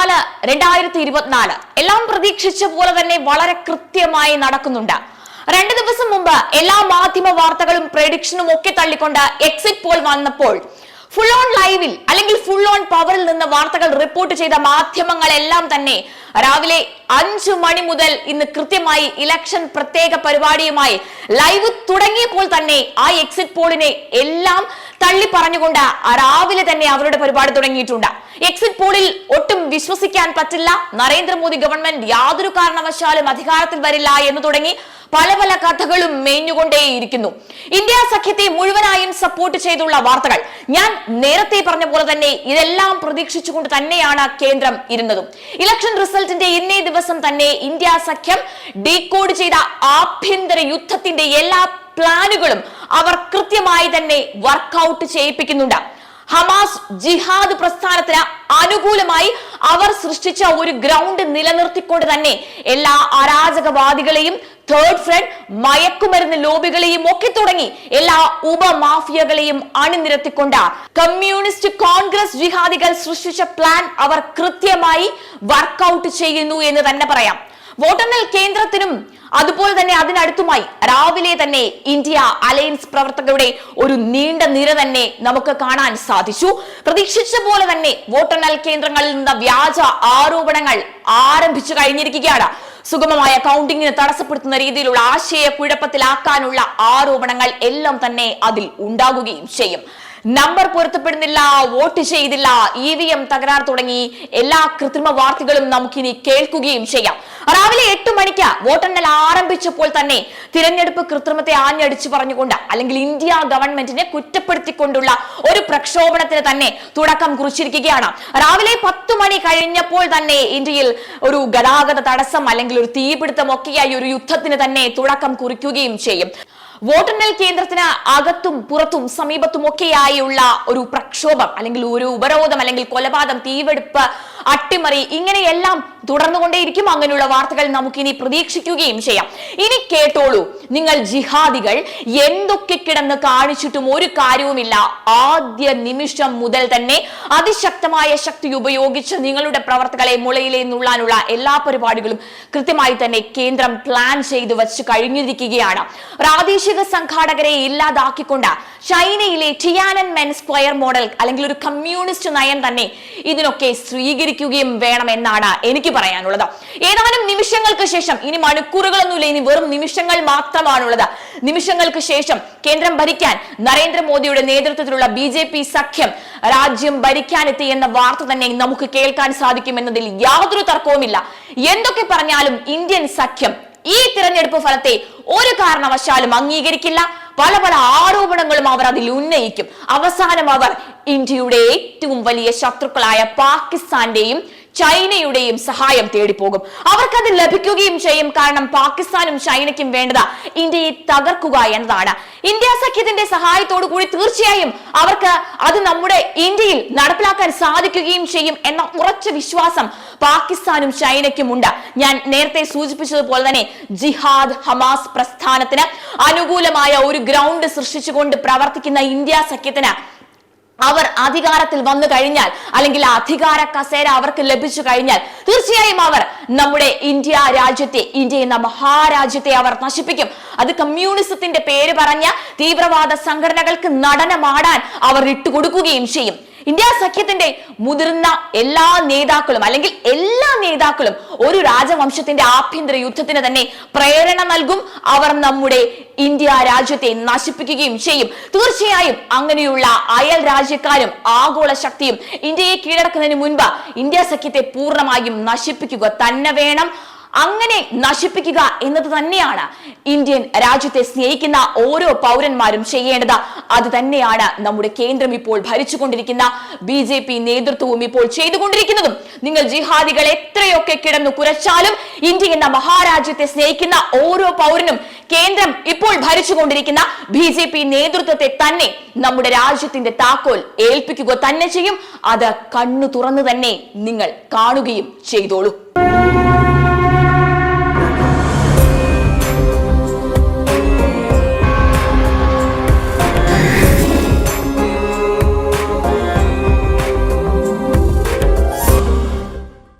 നാല് രണ്ടായിരത്തി ഇരുപത്തിനാല് എല്ലാം പ്രതീക്ഷിച്ച പോലെ തന്നെ വളരെ കൃത്യമായി നടക്കുന്നുണ്ട്. രണ്ടു ദിവസം മുമ്പ് എല്ലാ മാധ്യമ വാർത്തകളും പ്രഡിക്ഷനും ഒക്കെ തള്ളിക്കൊണ്ട് എക്സിറ്റ് പോൾ വന്നപ്പോൾ ഫുൾ ഓൺ ലൈവിൽ അല്ലെങ്കിൽ ഫുൾ ഓൺ പവറിൽ നിന്ന് വാർത്തകൾ റിപ്പോർട്ട് ചെയ്ത മാധ്യമങ്ങളെല്ലാം തന്നെ രാവിലെ അഞ്ചു മണി മുതൽ ഇന്ന് കൃത്യമായി ഇലക്ഷൻ പ്രത്യേക പരിപാടിയുമായി ലൈവ് തുടങ്ങിയപ്പോൾ തന്നെ ആ എക്സിറ്റ് പോളിനെ എല്ലാം തള്ളി പറഞ്ഞുകൊണ്ട് രാവിലെ തന്നെ അവരുടെ പരിപാടി തുടങ്ങിയിട്ടുണ്ട്. എക്സിറ്റ് പോളിൽ ഒട്ടും വിശ്വസിക്കാൻ പറ്റില്ല. നരേന്ദ്രമോദി ഗവൺമെന്റ് യാതൊരു കാരണവശാലും അധികാരത്തിൽ വരില്ല എന്ന് തുടങ്ങി പല പല കഥകളും മേഞ്ഞുകൊണ്ടേയിരിക്കുന്നു. ഇന്ത്യ സഖ്യത്തെ മുഴുവനായും സപ്പോർട്ട് ചെയ്തുള്ള വാർത്തകൾ. ഞാൻ നേരത്തെ പറഞ്ഞ പോലെ തന്നെ ഇതെല്ലാം പ്രതീക്ഷിച്ചുകൊണ്ട് തന്നെയാണ് കേന്ദ്രം ഇരുന്നതും. ഇലക്ഷൻ റിസൾട്ടിന്റെ ഇന്നേ ദിവസം തന്നെ ഇന്ത്യ സഖ്യം ഡീകോഡ് ചെയ്ത ആഭ്യന്തര യുദ്ധത്തിന്റെ എല്ലാ പ്ലാനുകളും അവർ കൃത്യമായി തന്നെ വർക്ക്ഔട്ട് ചെയ്യിപ്പിക്കുന്നുണ്ട്. ഹമാസ് ജിഹാദ് പ്രസ്ഥാനത്തിന് അനുകൂലമായി അവർ സൃഷ്ടിച്ച ഒരു ഗ്രൗണ്ട് നിലനിർത്തിക്കൊണ്ട് തന്നെ എല്ലാ അരാജകവാദികളെയും തേർഡ് ഫ്രണ്ട് മയക്കുമരുന്ന് ലോബികളെയും ഒക്കെ തുടങ്ങി എല്ലാ ഉപമാഫിയകളെയും അണിനിരത്തിക്കൊണ്ട് കമ്മ്യൂണിസ്റ്റ് കോൺഗ്രസ് ജിഹാദികൾ സൃഷ്ടിച്ച പ്ലാൻ അവർ കൃത്യമായി വർക്കൗട്ട് ചെയ്യുന്നു എന്ന് തന്നെ പറയാം. വോട്ടെണ്ണൽ കേന്ദ്രത്തിനും അതുപോലെ തന്നെ അതിനടുത്തുമായി രാവിലെ തന്നെ ഇന്ത്യ അലയൻസ് പ്രവർത്തകരുടെ ഒരു നീണ്ട നിര തന്നെ നമുക്ക് കാണാൻ സാധിച്ചു. പ്രതീക്ഷിച്ച പോലെ തന്നെ വോട്ടെണ്ണൽ കേന്ദ്രങ്ങളിൽ നിന്ന് വ്യാജ ആരോപണങ്ങൾ ആരംഭിച്ചു കഴിഞ്ഞിരിക്കുകയാണ്. സുഗമമായ കൗണ്ടിങ്ങിന് തടസ്സപ്പെടുത്തുന്ന രീതിയിലുള്ള ആശയക്കുഴപ്പത്തിലാക്കാനുള്ള ആരോപണങ്ങൾ എല്ലാം തന്നെ അതിൽ ഉണ്ടാകുകയും ചെയ്യും. നമ്പർ പൊരുത്തപ്പെടുന്നില്ല വോട്ട് ചെയ്തില്ല ഇ വി എം തകരാർ തുടങ്ങി. എല്ലാ കൃത്രിമ വാർത്തകളും നമുക്കിനി കേൾക്കുകയും ചെയ്യാം. രാവിലെ എട്ട് മണിക്ക് വോട്ടെണ്ണൽ ആരംഭിച്ചപ്പോൾ തന്നെ തിരഞ്ഞെടുപ്പ് കൃത്രിമത്തെ ആഞ്ഞടിച്ചു പറഞ്ഞുകൊണ്ട് അല്ലെങ്കിൽ ഇന്ത്യ ഗവൺമെന്റിനെ കുറ്റപ്പെടുത്തിക്കൊണ്ടുള്ള ഒരു പ്രക്ഷോഭണത്തിന് തന്നെ തുടക്കം കുറിച്ചിരിക്കുകയാണ്. രാവിലെ പത്ത് മണി കഴിഞ്ഞപ്പോൾ തന്നെ ഇന്ത്യയിൽ ഒരു ഗതാഗത തടസ്സം അല്ലെങ്കിൽ ഒരു തീപിടുത്തം ഒക്കെയായി ഒരു യുദ്ധത്തിന് തന്നെ തുടക്കം കുറിക്കുകയും ചെയ്യും. വോട്ടെണ്ണൽ കേന്ദ്രത്തിന് അകത്തും പുറത്തും സമീപത്തും ഒക്കെയായുള്ള ഒരു പ്രക്ഷോഭം അല്ലെങ്കിൽ ഒരു ഉപരോധം അല്ലെങ്കിൽ കൊലപാതകം തീവെടുപ്പ് അട്ടിമറി ഇങ്ങനെയെല്ലാം തുടർന്നുകൊണ്ടേയിരിക്കും. അങ്ങനെയുള്ള വാർത്തകൾ നമുക്കിനി പ്രതീക്ഷിക്കുകയും ചെയ്യാം. ഇനി കേട്ടോളൂ. നിങ്ങൾ ജിഹാദികൾ എന്തൊക്കെ കിടന്ന് കാണിച്ചിട്ടും ഒരു കാര്യവുമില്ല. ആദ്യ നിമിഷം മുതൽ തന്നെ അതിശക്തമായ ശക്തി ഉപയോഗിച്ച് നിങ്ങളുടെ പ്രവർത്തകളെ മുളയിലെ നുള്ളാനുള്ള എല്ലാ പരിപാടികളും കൃത്യമായി തന്നെ കേന്ദ്രം പ്ലാൻ ചെയ്തു വച്ച് കഴിഞ്ഞിരിക്കുകയാണ്. പ്രാദേശിക സംഘാടകരെ ഇല്ലാതാക്കിക്കൊണ്ട് ചൈനയിലെ ടിയാനൻ മെൻ സ്ക്വയർ മോഡൽ അല്ലെങ്കിൽ ഒരു കമ്മ്യൂണിസ്റ്റ് നയം തന്നെ ഇതിനൊക്കെ സ്വീകരിക്കുകയും വേണമെന്നാണ് എനിക്ക് പറയാനുള്ളത്. ഏതാനും നിമിഷങ്ങൾക്ക് ശേഷം ഇനി മണിക്കൂറുകളൊന്നുമില്ല. ഇനി വെറും നിമിഷങ്ങൾ മാത്രമാണുള്ളത് നിമിഷങ്ങൾക്ക് ശേഷം കേന്ദ്രം ഭരിക്കാൻ നരേന്ദ്രമോദിയുടെ നേതൃത്വത്തിലുള്ള ബി ജെ പി സഖ്യം രാജ്യം ഭരിക്കാനെത്തി എന്ന വാർത്ത തന്നെ നമുക്ക് കേൾക്കാൻ സാധിക്കുമെന്നതിൽ യാതൊരു തർക്കവുമില്ല. എന്തൊക്കെ പറഞ്ഞാലും ഇന്ത്യൻ സഖ്യം ഈ തിരഞ്ഞെടുപ്പ് ഫലത്തെ ഒരു കാരണവശാലും അംഗീകരിക്കില്ല. പല പല ആരോപണങ്ങളും അവർ അതിൽ ഉന്നയിക്കും. അവസാനം അവർ ഇന്ത്യയുടെ ഏറ്റവും വലിയ ശത്രുക്കളായ പാകിസ്ഥാന്റെയും ചൈനയുടെയും സഹായം തേടിപ്പോകും. അവർക്കത് ലഭിക്കുകയും ചെയ്യും. കാരണം പാകിസ്ഥാനും ചൈനയ്ക്കും വേണ്ടത് ഇന്ത്യയെ തകർക്കുക എന്നതാണ്. ഇന്ത്യ സഖ്യത്തിന്റെ സഹായത്തോടു കൂടി തീർച്ചയായും അവർക്ക് അത് നമ്മുടെ ഇന്ത്യയിൽ നടപ്പിലാക്കാൻ സാധിക്കുകയും ചെയ്യും എന്ന ഉറച്ച വിശ്വാസം പാകിസ്ഥാനും ചൈനയ്ക്കും ഉണ്ട് ഞാൻ നേരത്തെ സൂചിപ്പിച്ചതുപോലെ തന്നെ ജിഹാദ് ഹമാസ് പ്രസ്ഥാനത്തിന് അനുകൂലമായ ഒരു ഗ്രൗണ്ട് സൃഷ്ടിച്ചുകൊണ്ട് പ്രവർത്തിക്കുന്ന ഇന്ത്യ സഖ്യത്തിന് അവർ അധികാരത്തിൽ വന്നു കഴിഞ്ഞാൽ അല്ലെങ്കിൽ അധികാര കസേര അവർക്ക് ലഭിച്ചു കഴിഞ്ഞാൽ തീർച്ചയായും അവർ നമ്മുടെ ഇന്ത്യ രാജ്യത്തെ ഇന്ത്യ എന്ന മഹാരാജ്യത്തെ അവർ നശിപ്പിക്കും. അത് കമ്മ്യൂണിസത്തിന്റെ പേര് പറഞ്ഞ തീവ്രവാദ സംഘടനകൾക്ക് നടനമാടാൻ അവർ ഇട്ടുകൊടുക്കുകയും ചെയ്യും. ഇന്ത്യ സഖ്യത്തിന്റെ മുതിർന്ന എല്ലാ നേതാക്കളും അല്ലെങ്കിൽ എല്ലാ നേതാക്കളും ഒരു രാജവംശത്തിന്റെ ആഭ്യന്തര യുദ്ധത്തിന് തന്നെ പ്രേരണ നൽകും. അവർ നമ്മുടെ ഇന്ത്യ രാജ്യത്തെ നശിപ്പിക്കുകയും ചെയ്യും. തീർച്ചയായും അങ്ങനെയുള്ള അയൽ രാജ്യക്കാരും ആഗോള ശക്തിയും ഇന്ത്യയെ കീഴടക്കുന്നതിന് മുൻപ് ഇന്ത്യ സഖ്യത്തെ പൂർണമായും നശിപ്പിക്കുക തന്നെ വേണം. അങ്ങനെ നശിപ്പിക്കുക എന്നത് തന്നെയാണ് ഇന്ത്യൻ രാജ്യത്തെ സ്നേഹിക്കുന്ന ഓരോ പൗരന്മാരും ചെയ്യേണ്ടത്. അത് തന്നെയാണ് നമ്മുടെ കേന്ദ്രം ഇപ്പോൾ ഭരിച്ചുകൊണ്ടിരിക്കുന്ന ബി ജെ പി നേതൃത്വവും ഇപ്പോൾ ചെയ്തുകൊണ്ടിരിക്കുന്നതും. നിങ്ങൾ ജിഹാദികൾ എത്രയൊക്കെ കിടന്നു കുറച്ചാലും ഇന്ത്യ എന്ന മഹാരാജ്യത്തെ സ്നേഹിക്കുന്ന ഓരോ പൗരനും കേന്ദ്രം ഇപ്പോൾ ഭരിച്ചുകൊണ്ടിരിക്കുന്ന ബി ജെ പി നേതൃത്വത്തെ തന്നെ നമ്മുടെ രാജ്യത്തിന്റെ താക്കോൽ ഏൽപ്പിക്കുക തന്നെ ചെയ്യും. അത് കണ്ണു തുറന്നു തന്നെ നിങ്ങൾ കാണുകയും ചെയ്തോളൂ.